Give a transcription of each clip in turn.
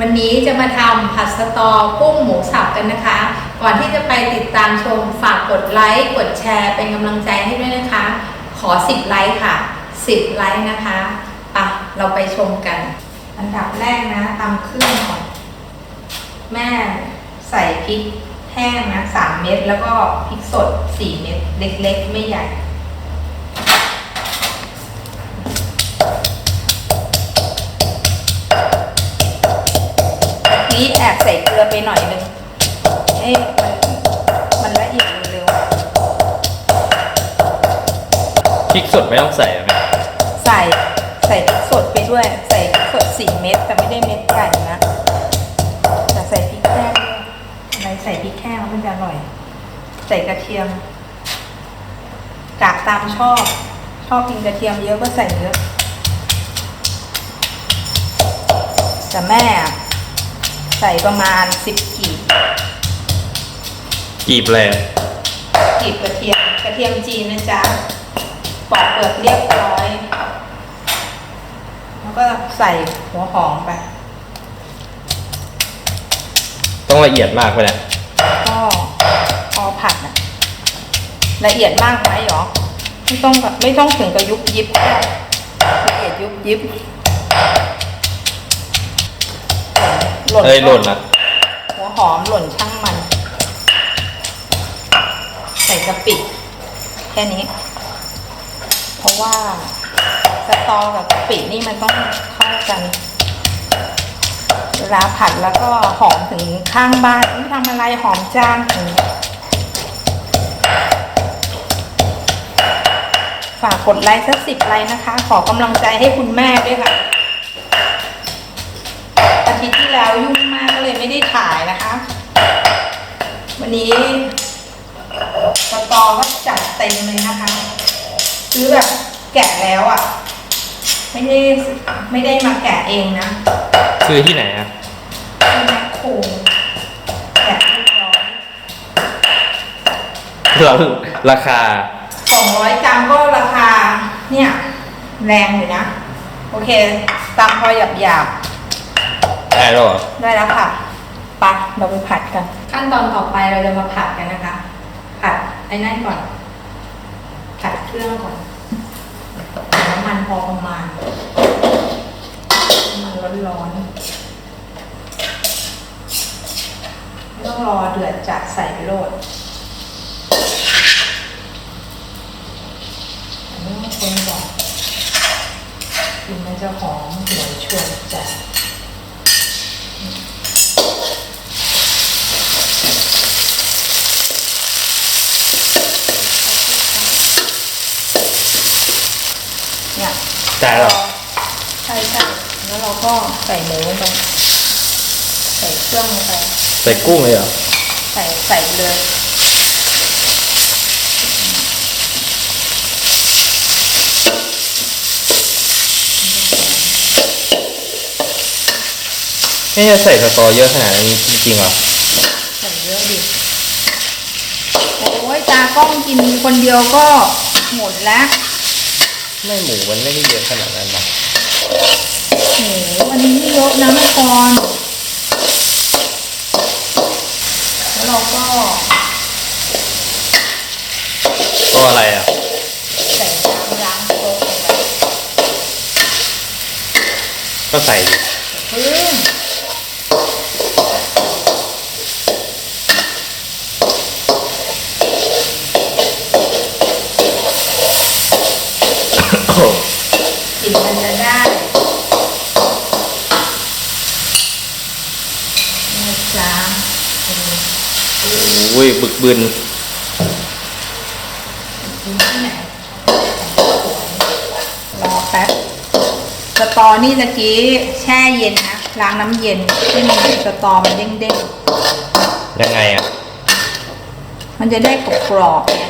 วันนี้จะมาทำผัดสตอกุ้งหมูสับกันนะคะ ก่อนที่จะไปติดตามชมฝากกดไลค์ กดแชร์ เป็นกำลังใจให้ด้วยนะคะ ขอ 10 ไลค์ค่ะ 10 ไลค์นะคะปะเราไปชมกัน อันดับแรกนะตำเครื่องก่อนแม่ใส่พริกแห้งนะ 3 เม็ดแล้วก็พริกสด 4 เม็ดเล็กๆ ไม่ใหญ่ นี้แอบใส่เกลือไปหน่อยนึงให้มันมันละเอียดเร็วพริกสดไม่ต้องใส่อะแม่ๆใส่ใส่พริกสดไปด้วย ใส่พริกสดสี่เม็ดแต่ไม่ได้เม็ดใหญ่นะแต่ใส่พริกแห้งด้วยอะไรใส่พริกแห้งแล้วมันจะอร่อย ใส่กระเทียมกากตามชอบ ชอบกินกระเทียมเยอะก็ใส่เยอะแต่แม่อะ ใส่ประมาณสิบกีบกีบเลยอะกลีบกระเทียมกระเทียมจีนนะจ๊ะปอกเปลือกเรียบร้อย แล้วก็ใส่หัวหอมไป ต้องละเอียดมากไปเนี่ยก็พอผัดนะละเอียดมากไหมหรอ ไม่ต้องกับไม่ต้องถึงกับยุบยิบก็ได้ละเอียดยุบยิบ เอ้ยหล่นนะหัวหอมหล่นช่างมัน ใส่กะปิแค่นี้ เพราะว่าสตอกับกะปินี่มันต้องเข้ากันเวลาผัดแล้วก็หอมถึงข้างบ้านนี่ทำอะไรหอมจ้างถึงฝากกดไลค์สักสิบไลค์นะคะ ขอกำลังใจให้คุณแม่ด้วยค่ะอา ทิตย์ที่แล้วยุ่งมากก็เลยไม่ได้ถ่ายนะคะ วันนี้สตอก็จัดเต็มเลยนะคะ ซื้อแบบแกะแล้วอะ่ะ ไม่ได้ไม่ได้มาแกะเองนะซื้อที่ไหนอะที่แมคโครแกะเรียบร้อยเราราคา สองร้อยกรัมก็ราคาเนี่ย แรงอยู่นะ โอเค ตามพอหยาบหยาบๆ ได้แล้วเหรอได้แล้วค่ะไปะเราไปผัดกัน ขั้นตอนต่อไปเราจะมาผัดกันนะคะ ผัดไอ้นั่นก่อน ผัดเครื่องก่อนน้ำมันพอประมาณน้ำมันร้อนๆไม่ต้องรอเดือดจัดใส่ไปโรดอันนี้มันคนบอกกลินมันจะหอมหวยชวนจัด เนี่ย ได้แล้วเหรอใช่ใช่แล้วเราก็ใส่หมูลงไปใส่เครื่องลงไปใส่กุ้งเลยเหรอใส่ใส่เลยไม่จะใส่สตอเยอะขนาดนี้จริงๆเหรอใส่เยอะดิโอ้ยตากล้องกินคนเดียวก็หมดแล้ว ไม่หมูมันไม่ได้เยอะขนาดนั้นนะโหอันนี้ไม่เยอะนะแม่กรแล้วเราก็ก็อะไรอะ ใส่น้ำล้างโต๊ะลงไปก็ใส่ดิพึ่ง โอ้โห กลิ่นมันจะได้นี่จ้าเออ อุ้ย บึกบึนกินที่ไหนรอแป๊บสตอนี่ตะกี้แช่เย็นนะล้างน้ำเย็นให้มันสตอมันเด้งยังไงอะๆมันจะได้กรอบๆไง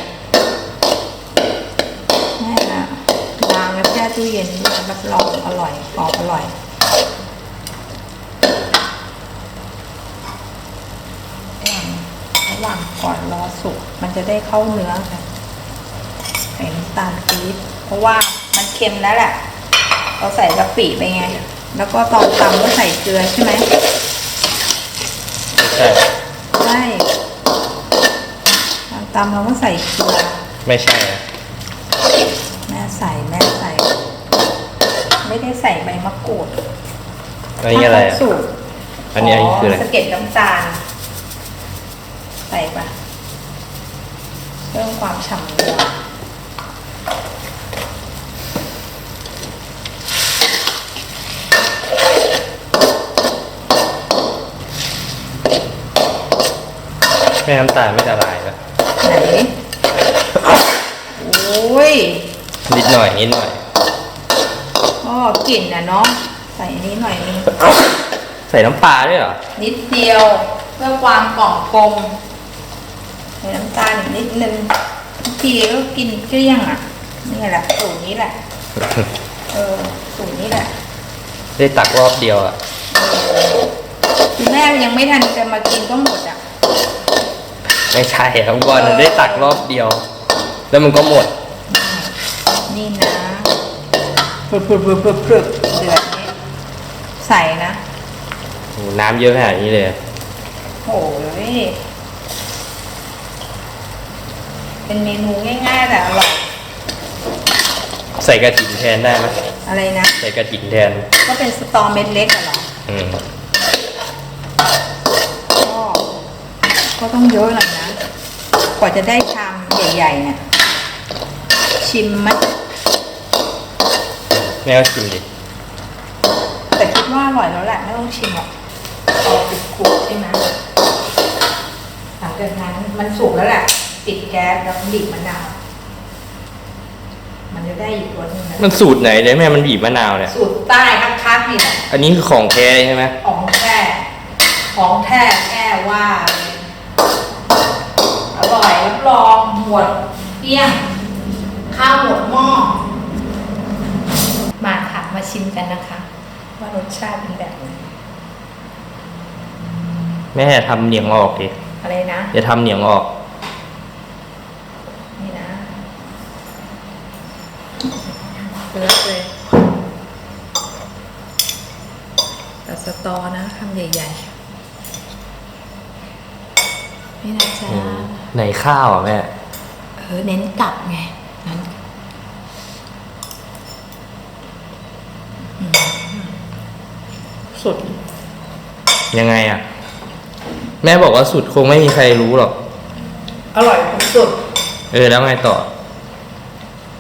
แม่นะล้างแล้วแช่ตู้เย็นด้วยรับรองอร่อยกรอบอร่อย ระหว่าง ก่อนรอสุกมันจะได้เข้าเนื้อกันใส่น้ำตาลปี๊บเพราะว่ามันเค็มแล้วแหละเราใส่กะปิไปไง แล้วก็ตอนตำก็ใส่เกลือใช่ไหมไม่ใช่ใช่ตอนตำเราก็ใส่เกลือไม่ใช่อะแม่ใส่แม่ใส่ ไม่ได้ใส่ใบมะกรูดอันนี้อะไรอะสูตรอันนี้อันนี้คืออะไรสะเก็ดน้ำตาล ใส่ปะ เพิ่มความฉ่ำนัวแม่น้ำตาลไม่ละลายปะไหน โอ้ยนิดหน่อยนิดหน่อย ก็กลิ่นนะเนาะใส่อันนี้หน่อยนึงใส่น้ำปลาด้วยเหรอ นิดเดียว เพื่อความกล่องกลม ใส่น้ำตาลอีกนิดนึงบางทีก็กินเกลี้ยงอะนี่แหละสูตรนี้แหละ เออสูตรนี้แหละ ได้ตักรอบเดียวอะคือแม่ยังไม่ทันจะมากินก็หมดอะ ไม่ใช่ครับบอลมันได้ตักรอบเดียว แล้วมันก็หมด นี่นะปรึบปรึบปรึบปรึบปรึบเดือดนี้ใส่นะโอ้โหน้ำเยอะขนาดนี้เลย โอ้ย เป็นเมนูง่ายๆแต่อร่อยใส่กระถิ่นแทนได้ไหมอะไรนะ ใส่กระถิ่นแทน ก็เป็นสตอเม็ดเล็กอะเหรออืมก็ก็ต้องเยอะหน่อยนะ กว่าจะได้ชามใหญ่ๆเนี่ย ชิมไหมแม่ก็ชิมดิแต่คิดว่าอร่อยแล้วแหละไม่ต้องชิมหรอกพอติดขวดใช่ไหมหลังจากนั้นมันสุกแล้วแหละ ปิดแก๊สแล้วบีบมะนาว มันจะได้อีกรสหนึงนะมันสูตรไหนเลยแม่มันบีบมะนาวเนี่ย สูตรใต้คักๆนี่แหละอันนี้คือของแท้ใช่ไหมของแท้ของแท้แท้ว่าเลยอร่อยรับรองหมดเกลี้ยง ข้าวหมดหม้อมาค่ะมาชิมกันนะคะ ว่ารสชาติเป็นแบบไหนแม่ทำเหนียงออกดิอะไรนะอย่าทำเหนียงออก นี่นะ เลือกเลยแต่สตอนะคำใหญ่ๆ นี่นะจ๊ะในข้าวอะแม่ เออ เน้นกลับไงนั้นอืมสุด ยังไงอะ แม่บอกว่าสูตรคงไม่มีใครรู้หรอก อร่อยสุด เออ แล้วไงต่อ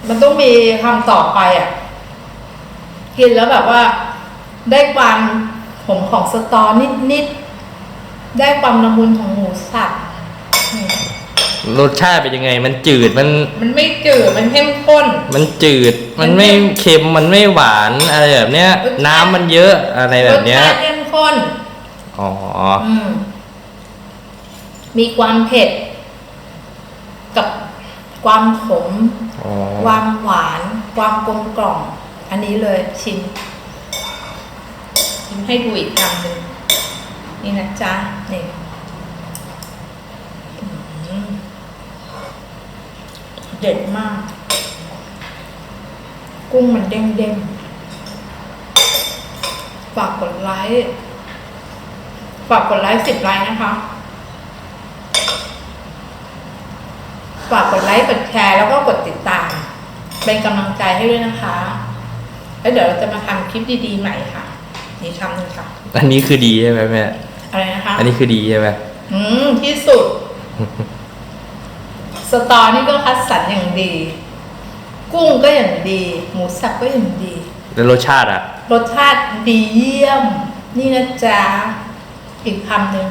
มันต้องมีคำต่อไปอะ กินแล้วแบบว่า ได้ความหอมของสตอนิดๆ ได้ความละมุนของหมูสับนี่รสชาติเป็นยังไง มันจืดมัน มันไม่จืดมันเข้มข้น มันจืด มันไม่เค็มมันไม่หวานอะไรแบบเนี้ยรสชาติน้ำมันเยอะอะไรแบบเนี้ยรสชาติเข้มข้น อ๋อ อืม มีความเผ็ด กับความขมอ๋อ ความหวานความกลมกล่อมอันนี้เลยชิมชิมให้ดูอีกคำหนึ่งนี่นะจ๊ะนี่เด็ดมาก กุ้งมันเด้งเด้งฝากกดไลค์ฝากกดไลค์สิบไลค์นะคะ ฝากกดไลค์กดแชร์แล้วก็กดติดตาม เป็นกำลังใจให้ด้วยนะคะ แล้วเดี๋ยวเราจะมาทำคลิปดีๆใหม่ค่ะ นี่คำหนึ่งค่ะ อันนี้คือดีใช่ไหมแม่ อะไรนะคะ อันนี้คือดีใช่ไหมอืม ที่สุด สตอนี่ก็คัดสรรอย่างดี กุ้งก็อย่างดี หมูสับก็อย่างดี แล้วรสชาติอะ รสชาติดีเยี่ยม นี่นะจ๊ะ อีกคำหนึ่ง